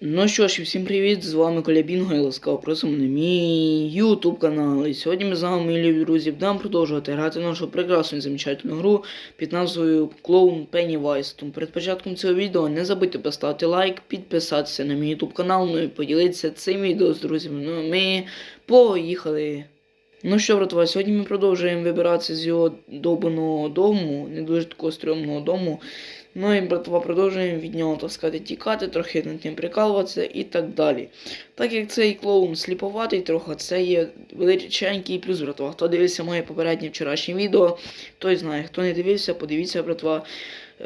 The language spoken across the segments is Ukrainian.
Ну що ж, і всім привіт! З вами Коля Бінго і ласкаво просимо на мій YouTube канал. І сьогодні ми з вами, мої любі друзі, будемо продовжувати грати нашу прекрасну і замечательну гру під назвою Клоун Pennywise. Тому перед початком цього відео не забудьте поставити лайк, підписатися на мій YouTube канал, ну і поділитися цим відео з друзями. Ну ми поїхали! Ну що, братва, сьогодні ми продовжуємо вибиратися з його довбаного дому, не дуже такого стрьомного дому. Ну і братва, продовжуємо від нього, так сказати, тікати, трохи над ним прикалуватися і так далі. Так як цей клоун сліповатий трохи, це є величенький плюс, братва. Хто дивився моє попереднє вчорашнє відео, той знає. Хто не дивився, подивіться, братва.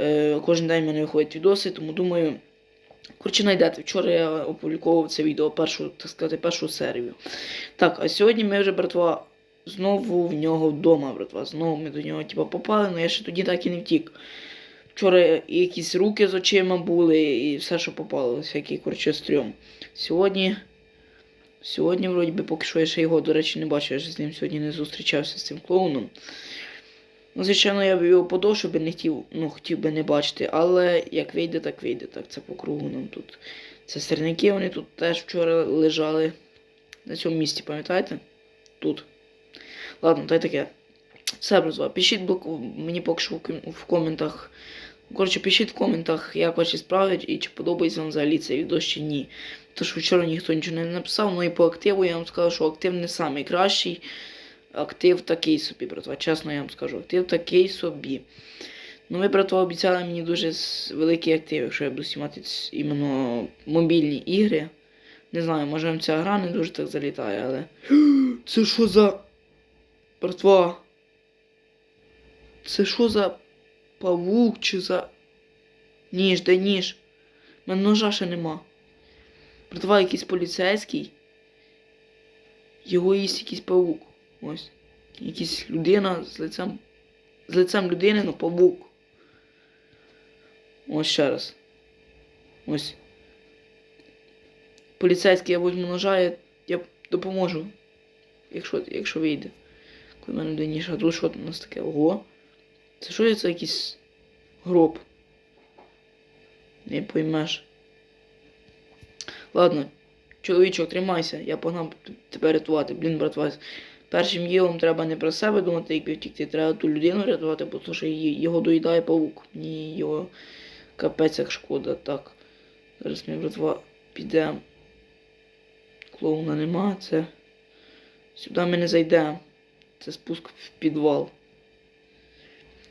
Е, кожен день в мене виходять відоси, тому думаю. Коротше, знайдете. Вчора я опубліковував це відео, першу, так сказати, першу серію. Так, а сьогодні ми вже, братва, знову в нього вдома, братва. Знову ми до нього типа, попали, але я ще тоді так і не втік. Вчора якісь руки з очима були, і все, що попало, всякий коротше стрьом. Сьогодні. Сьогодні, вроді би, поки що я ще його, до речі, не бачив, я ж з ним сьогодні не зустрічався з цим клоуном. Ну, звичайно, я б його подовше би не хотів, ну, хотів би не бачити, але як вийде, так вийде. Так, це по кругу нам тут. Це сирники, вони тут теж вчора лежали. На цьому місці, пам'ятаєте? Тут. Ладно, та таке. Все, братва, пишіть блок... мені поки що в коментах. Коротше, пишіть в коментах, як ваші справи і чи подобається вам взагалі цей відео чи ні. Що вчора ніхто нічого не написав, ну і по активу я вам скажу, що актив не найкращий. Актив такий собі, братва. Чесно я вам скажу, актив такий собі. Ну, ви, братва, обіцяли мені дуже великий актив, якщо я буду знімати іменно мобільні ігри. Не знаю, може вам ця гра не дуже так залітає, але. Це що за. Братва? Це що за павук чи за. Ніж, де ніж? У мене ножа ще нема. Братва якийсь поліцейський. Його їсть якийсь павук. Ось. Якась людина з лицем. З лицем людини, ну павук. Ось ще раз. Ось. Поліцейський я візьму ножа, я, я допоможу. Якщо, якщо вийде. В мене буде ніж, а тут що у нас таке? Ого. Це що це якийсь гроб? Не поймеш. Ладно, чоловічок, тримайся, я погнав тебе рятувати. Блін, братва. Першим ділом треба не про себе думати, як втікти, треба ту людину рятувати, бо що його доїдає павук. Мені його капець як шкода. Так. Зараз ми, братва, підемо. Клоуна нема, це. Сюди ми не зайдемо. Це спуск в підвал.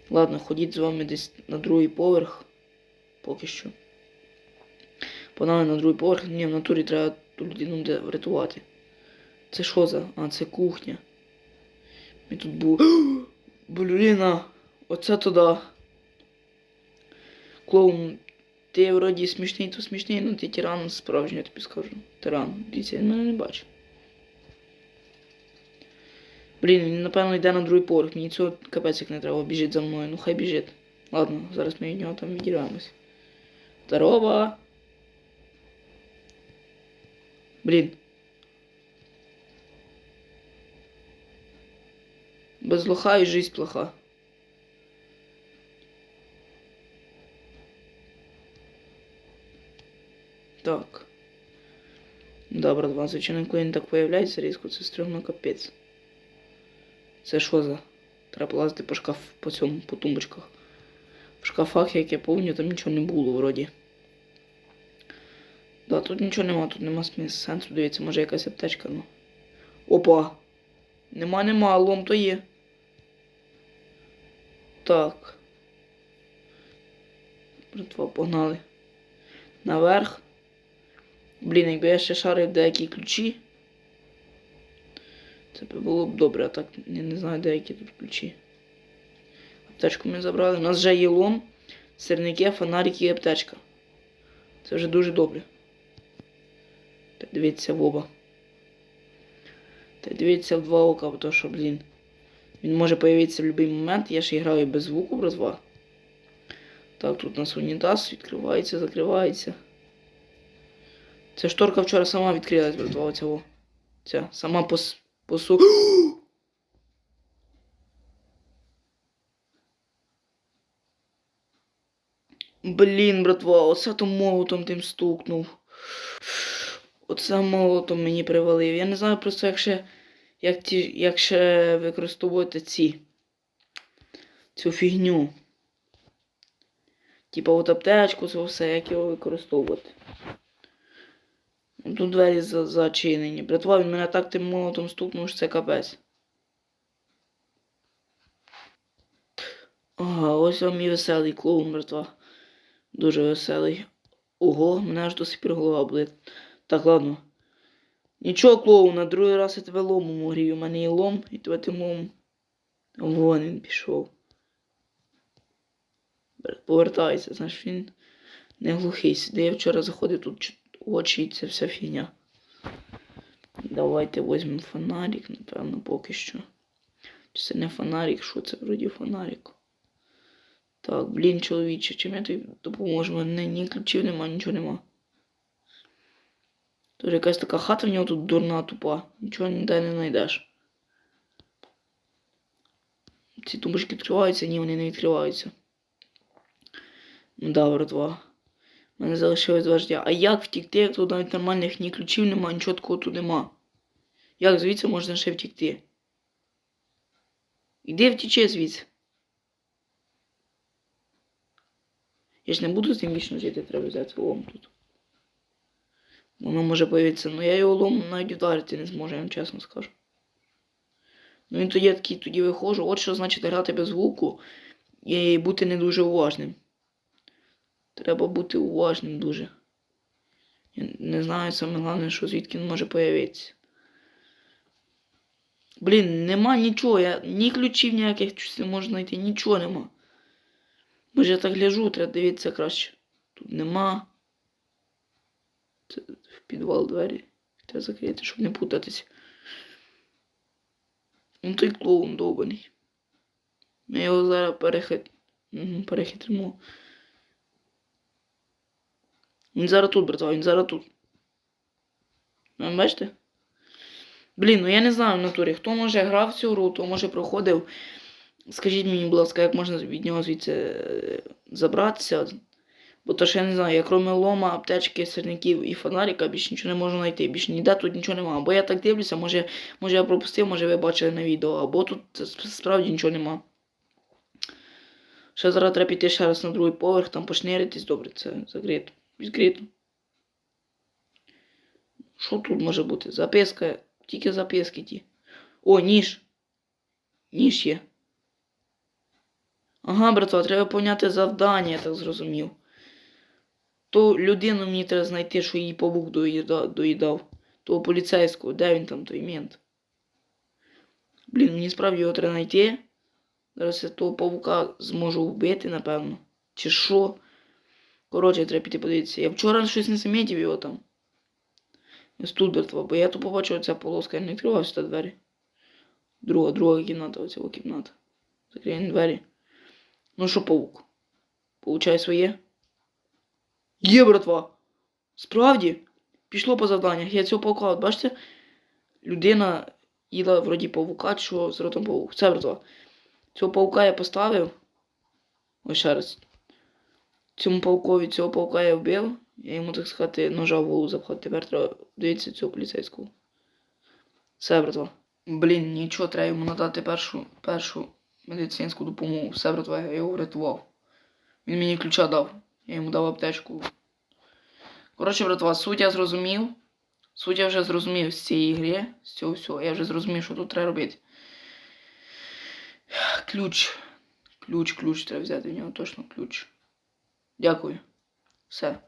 Ладно, ходіть з вами десь на другий поверх. Поки що. Погнали на другий поверх. Ні, в натурі треба ту людину де врятувати. Це що за? А, це кухня. Ми тут був. Бліна! Оце туди. Клоун, ти вроді смішний, то смішний, ну ти тиран справжній, я тобі скажу. Тиран. Дивіться, він мене не бачить. Блін, він напевно йде на другий поверх. Мені цього капець як не треба, біжить за мною. Ну хай біжить. Ладно, зараз ми від нього там відіраємось. Здорово! Блін. Без лоха і жизнь плоха. Так. Добре, два звичайно, коли він так появляється різко, це стрьомно капець. Це що за? Треба лазити по шкаф по цьому, по тумбочках. В шкафах, як я помню, там нічого не було вроді. Да, тут нічого нема, тут нема сенсу, дивіться, може якась аптечка, ну. Опа! Нема, нема, лом то є. Так. Братва, погнали. Наверх. Блін, якби я ще шарив деякі ключі. Це було б добре, а так я не знаю, деякі тут ключі. Аптечку ми забрали. У нас вже є лом, сирники, фонарики і аптечка. Це вже дуже добре. Та дивіться в оба. Та дивіться в два ока, бо то що, блін. Він може появитися в будь-який момент. Я ще граю без звуку, братва. Так, тут у нас унітаз відкривається, закривається. Ця шторка вчора сама відкрилась, братва, оця. Ця, сама пос... посу... Блін, братва, оце то молотом тим стукнув. Оце молотом мені привалив. Я не знаю просто, як ще, як, ті, як ще використовувати ці. Цю фігню. Типа от аптечку, це все, як його використовувати. Тут двері за- зачинені. Братва, він мене так тим молотом стукнув, що це капець. Ага, ось вам і веселий клоун, братва. Дуже веселий. Ого, мене аж до голова болить. Так, ладно. Нічого, клоун, на другий раз я тебе ломом грію. У мене є лом, і тебе тим ломом. Вон він пішов. Повертайся, знаєш, він не глухий. Сюди я вчора заходив тут очі і це вся фігня. Давайте візьмемо фонарик, напевно, поки що. Чи це не фонарик, що це вроді фонарик. Так, блін, чоловіче, чим я тобі допоможу? Мене ні ключів нема, нічого нема. Тут якась така хата в нього тут дурна, тупа. Нічого ніде не знайдеш. Ці тумбочки відкриваються? Ні, вони не відкриваються. Ну да, братва. Мене залишилось два. А як втікти, як тут навіть нормальних ні ключів нема, нічого такого тут нема. Як звідси можна ще втікти? Іди втічи звідси. Я ж не буду з ним вічно жити, треба взяти лом тут. Воно може появитися, ну я його лом навіть вдарити не зможу, я вам чесно скажу. Ну він тоді я такий тоді виходжу. От що значить грати без звуку і бути не дуже уважним. Треба бути уважним дуже. Я не знаю саме головне, що звідки він може появитися. Блін, нема нічого, я ні ключів ніяких щось не можу знайти, нічого нема. Може я так гляжу, треба дивитися краще. Тут нема. Це в підвал двері. Треба закрити, щоб не путатися. Ну той клоун довбаний. Ми його зараз перехит... Перехитримо. Він зараз тут, братва, він зараз тут. Ви бачите? Блін, ну я не знаю в натурі. Хто може грав в цю гру, хто може проходив. Скажіть мені, будь ласка, як можна від нього звідси е, забратися? Бо то що я не знаю, я крім лома, аптечки, сирників і фонарика більше нічого не можу знайти. Більше ніде тут нічого немає. Бо я так дивлюся, може, може я пропустив, може ви бачили на відео, або тут справді нічого нема. Ще зараз треба піти ще раз на другий поверх, там пошниритись, добре, це закрито. Відкрито. Що тут може бути? Записка. Тільки записки ті. О, ніж. Ніж є. Ага, братва, треба поняти завдання, я так зрозумів. То людину мені треба знайти, що її павук доїдав, доїдав. Того поліцейського, де він там, той мент. Блін, мені справді його треба знайти. Зараз я того павука зможу вбити, напевно. Чи що? Коротше, треба піти подивитися. Я вчора щось не замітив його там. Ось тут братва, бо я тут побачив оця полоска, я не відкривав сюди двері. Друга, друга кімната, оця кімната. Закриємо двері. Ну що, паук? Получай своє. Є, братва! Справді? Пішло по завданнях. Я цього паука, от бачите? Людина їла вроді павука, що з ротом паук. Це, братва. Цього паука я поставив. Ось ще раз. Цьому паукові цього паука я вбив. Я йому, так сказати, ножа в голову запхав. Тепер треба дивитися цього поліцейського. Все, братва. Блін, нічого, треба йому надати першу, першу медицинську допомогу. Все, братва, я його врятував. Він мені ключа дав. Я йому дав аптечку. Коротше, братва, суть я зрозумів. Суть я вже зрозумів з цієї гри, з цього всього. Я вже зрозумів, що тут треба робити. Ключ. Ключ, ключ треба взяти в нього точно ключ. Дякую. Все.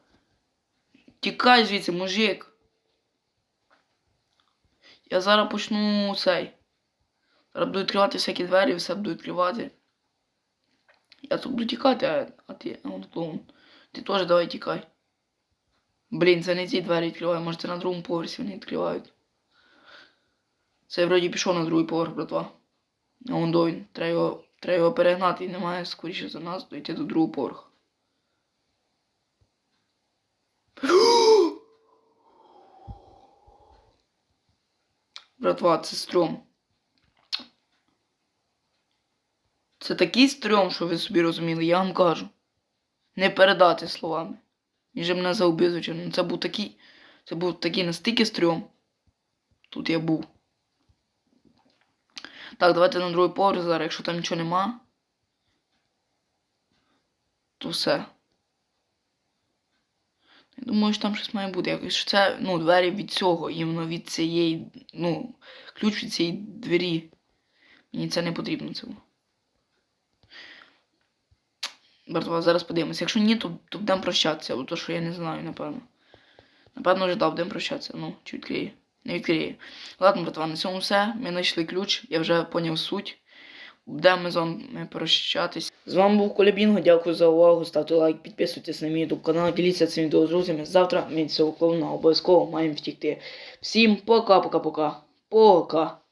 Тікай звідси, мужик. Я зараз почну цей. Зараз буду відкривати всякі двері, все буду відкривати. Я тут буду тікати, а, ти, он клоун. Ти теж давай тікай. Блін, це не ці двері відкриваю, може це на другому поверсі вони відкривають. Це вроді пішов на другий поверх, братва. А он до. Треба його, перегнати немає скоріше за нас дойти до другого поверху. Братва, це стрьом. Це такий стрьом, що ви собі розуміли, я вам кажу. Не передати словами. Він же мене звичайно. Ну, Це був такий. Це був такий настільки стрьом. Тут я був. Так, давайте на другий поверх зараз, якщо там нічого нема. То все. Я думаю, що там щось має бути. Якось що це, ну, двері від цього, іменно від цієї, ну, ключ від цієї двері. Мені це не потрібно цього. Братва, зараз подивимося. Якщо ні, то, то будемо прощатися, бо то, що я не знаю, напевно. Напевно, вже дав, будемо прощатися. Ну, чи відкриє. Не відкриє. Ладно, братва, на цьому все. Ми знайшли ключ, я вже поняв суть. Будемо з вами прощатись. З вами був Колябінго. Дякую за увагу. Ставте лайк, підписуйтесь на мій YouTube канал, діліться цим відео з друзями. Завтра ми цього клоуна обов'язково маємо втікти. Всім пока-пока-пока. Пока.